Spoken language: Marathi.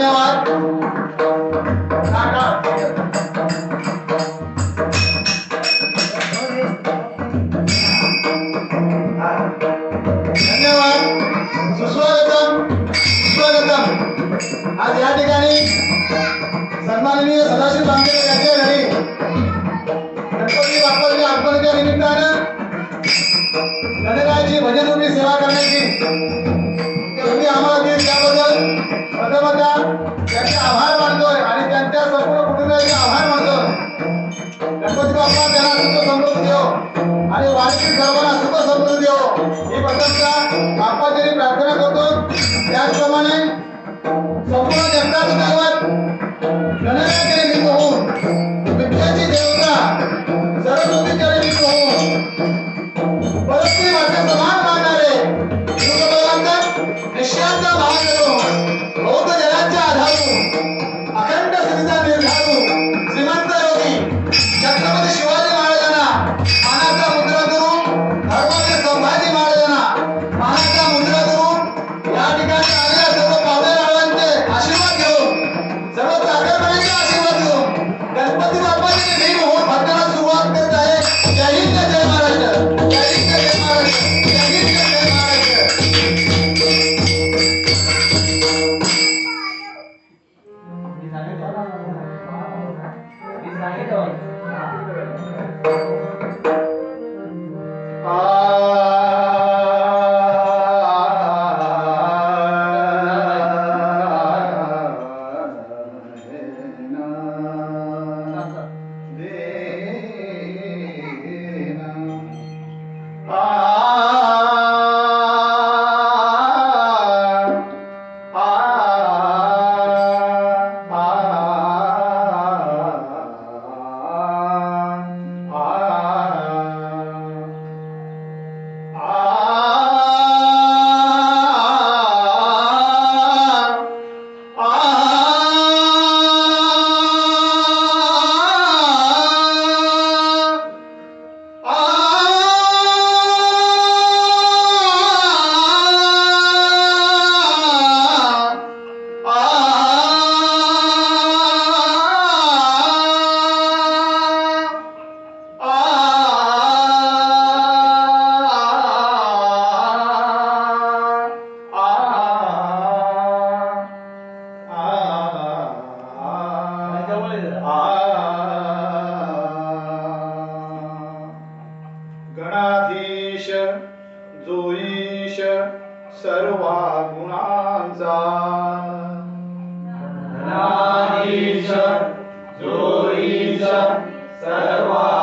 धन्यवाद. धन्यवाद. सुस्वागतम. सुस्वागतम. आज या ठिकाणी सन्माननीय सदाशिव बांधले यांच्या घरी गणपती बाप्पाच्या आगमनाच्या निमित्तानं गणरायाची भजनरूपी सेवा करण्याची नक्कीच सर्वांना सुख समजून देव. ही प्रसंगा आपल्याची प्रार्थना करतो त्याचप्रमाणे संपूर्ण जगताचं दैवत गणेश सर्वा गुणांचा धनाधीश जोईश सर्वा